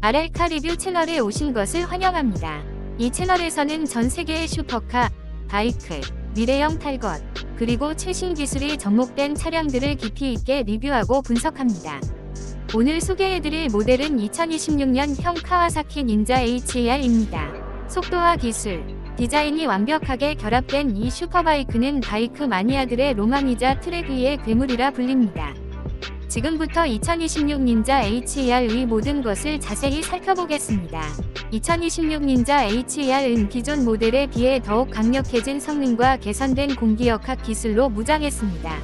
RL카 리뷰 채널에 오신 것을 환영합니다. 이 채널에서는 전 세계의 슈퍼카, 바이크, 미래형 탈것, 그리고 최신 기술이 접목된 차량들을 깊이 있게 리뷰하고 분석합니다. 오늘 소개해드릴 모델은 2026년형 카와사키 닌자 HER입니다. 속도와 기술, 디자인이 완벽하게 결합된 이 슈퍼바이크는 바이크 마니아들의 로망이자 트랙 위의 괴물이라 불립니다. 지금부터 2026 닌자 HER의 모든 것을 자세히 살펴보겠습니다. 2026 닌자 HER은 기존 모델에 비해 더욱 강력해진 성능과 개선된 공기역학 기술로 무장했습니다.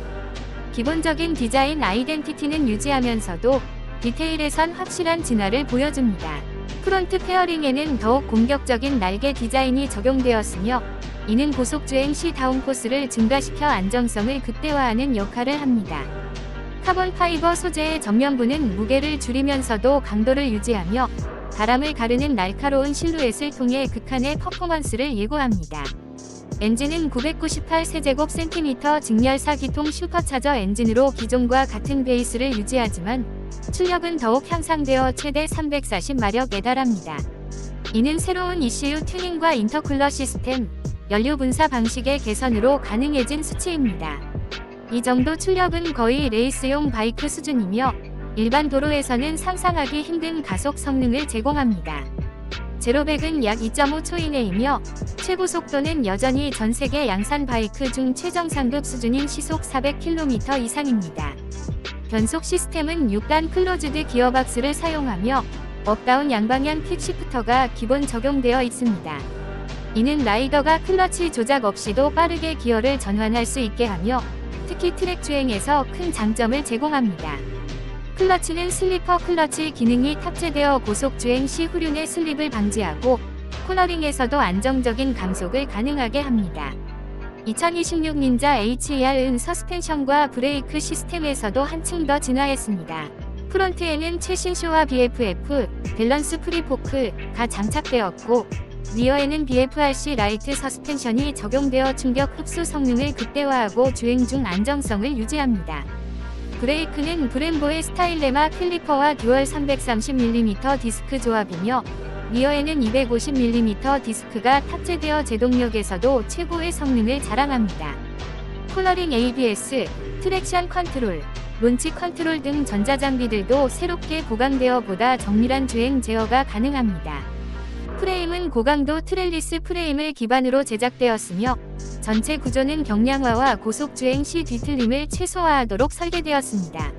기본적인 디자인 아이덴티티는 유지하면서도 디테일에선 확실한 진화를 보여줍니다. 프론트 페어링에는 더욱 공격적인 날개 디자인이 적용되었으며 이는 고속주행 시 다운포스를 증가시켜 안정성을 극대화하는 역할을 합니다. 카본 파이버 소재의 전면부는 무게를 줄이면서도 강도를 유지하며 바람을 가르는 날카로운 실루엣을 통해 극한의 퍼포먼스를 예고합니다. 엔진은 998세제곱센티미터 직렬 4기통 슈퍼차저 엔진으로 기존과 같은 베이스를 유지하지만 출력은 더욱 향상되어 최대 340마력에 달합니다. 이는 새로운 ECU 튜닝과 인터쿨러 시스템, 연료 분사 방식의 개선으로 가능해진 수치입니다. 이 정도 출력은 거의 레이스용 바이크 수준이며 일반 도로에서는 상상하기 힘든 가속 성능을 제공합니다. 제로백은 약 2.5초 이내이며 최고 속도는 여전히 전 세계 양산 바이크 중 최정상급 수준인 시속 400km 이상입니다. 변속 시스템은 6단 클로즈드 기어박스를 사용하며 업다운 양방향 킥시프터가 기본 적용되어 있습니다. 이는 라이더가 클러치 조작 없이도 빠르게 기어를 전환할 수 있게 하며 특히 트랙 주행에서 큰 장점을 제공합니다. 클러치는 슬리퍼 클러치 기능이 탑재되어 고속 주행 시 후륜의 슬립을 방지하고 코너링에서도 안정적인 감속을 가능하게 합니다. 2026 닌자 HER은 서스펜션과 브레이크 시스템에서도 한층 더 진화했습니다. 프론트에는 최신 쇼와 BFF, 밸런스 프리포크가 장착되었고 리어에는 BFRC 라이트 서스펜션이 적용되어 충격 흡수 성능을 극대화하고 주행 중 안정성을 유지합니다. 브레이크는 브렘보의 스타일레마 클리퍼와 듀얼 330mm 디스크 조합이며 리어에는 250mm 디스크가 탑재되어 제동력에서도 최고의 성능을 자랑합니다. 콜러링 ABS, 트랙션 컨트롤, 론치 컨트롤 등 전자장비들도 새롭게 보강되어 보다 정밀한 주행 제어가 가능합니다. 프레임은 고강도 트렐리스 프레임을 기반으로 제작되었으며 전체 구조는 경량화와 고속주행 시 뒤틀림을 최소화하도록 설계되었습니다.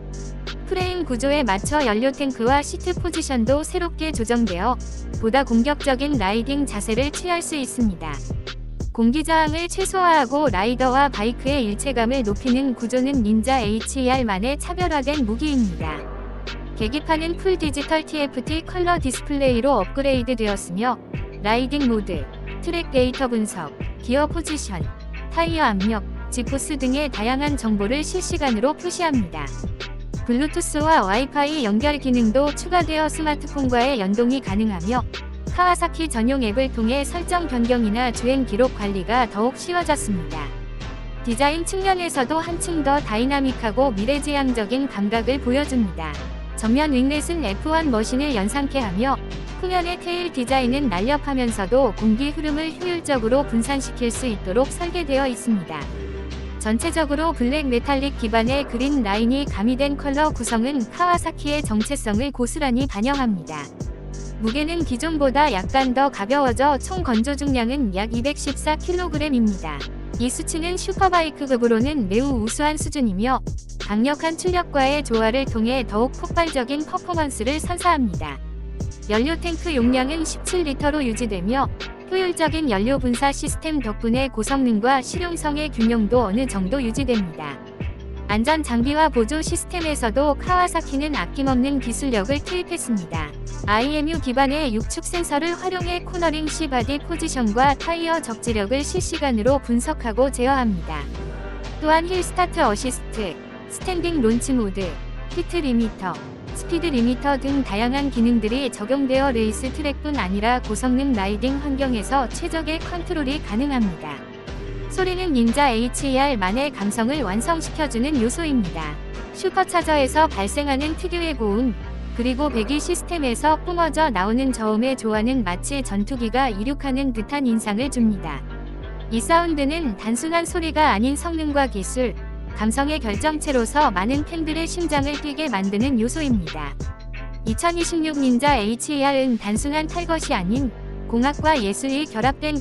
프레임 구조에 맞춰 연료 탱크와 시트 포지션도 새롭게 조정되어 보다 공격적인 라이딩 자세를 취할 수 있습니다. 공기 저항을 최소화하고 라이더와 바이크의 일체감을 높이는 구조는 닌자 HER만의 차별화된 무기입니다. 계기판은 풀 디지털 TFT 컬러 디스플레이로 업그레이드 되었으며 라이딩 모드, 트랙 데이터 분석, 기어 포지션, 타이어 압력, 지포스 등의 다양한 정보를 실시간으로 표시합니다. 블루투스와 와이파이 연결 기능도 추가되어 스마트폰과의 연동이 가능하며 카와사키 전용 앱을 통해 설정 변경이나 주행 기록 관리가 더욱 쉬워졌습니다. 디자인 측면에서도 한층 더 다이나믹하고 미래지향적인 감각을 보여줍니다. 전면 윙렛은 F1 머신을 연상케 하며 후면의 테일 디자인은 날렵하면서도 공기 흐름을 효율적으로 분산시킬 수 있도록 설계되어 있습니다. 전체적으로 블랙 메탈릭 기반의 그린 라인이 가미된 컬러 구성은 카와사키의 정체성을 고스란히 반영합니다. 무게는 기존보다 약간 더 가벼워져 총 건조 중량은 약 214kg입니다. 이 수치는 슈퍼바이크급으로는 매우 우수한 수준이며 강력한 출력과의 조화를 통해 더욱 폭발적인 퍼포먼스를 선사합니다. 연료 탱크 용량은 17리터로 유지되며 효율적인 연료 분사 시스템 덕분에 고성능과 실용성의 균형도 어느 정도 유지됩니다. 안전 장비와 보조 시스템에서도 카와사키는 아낌없는 기술력을 투입했습니다. IMU 기반의 6축 센서를 활용해 코너링 시 바디 포지션과 타이어 적지력을 실시간으로 분석하고 제어합니다. 또한 힐 스타트 어시스트, 스탠딩 론치 모드, 히트 리미터, 스피드 리미터 등 다양한 기능들이 적용되어 레이스 트랙뿐 아니라 고성능 라이딩 환경에서 최적의 컨트롤이 가능합니다. 소리는 닌자 HER만의 감성을 완성시켜주는 요소입니다. 슈퍼차저에서 발생하는 특유의 고음, 그리고 배기 시스템에서 뿜어져 나오는 저음의 조화는 마치 전투기가 이륙하는 듯한 인상을 줍니다. 이 사운드는 단순한 소리가 아닌 성능과 기술, 감성의 결정체로서 많은 팬들의 심장을 뛰게 만드는 요소입니다. 2026 닌자 HER은 단순한 탈것이 아닌 공학과 예술이 결합된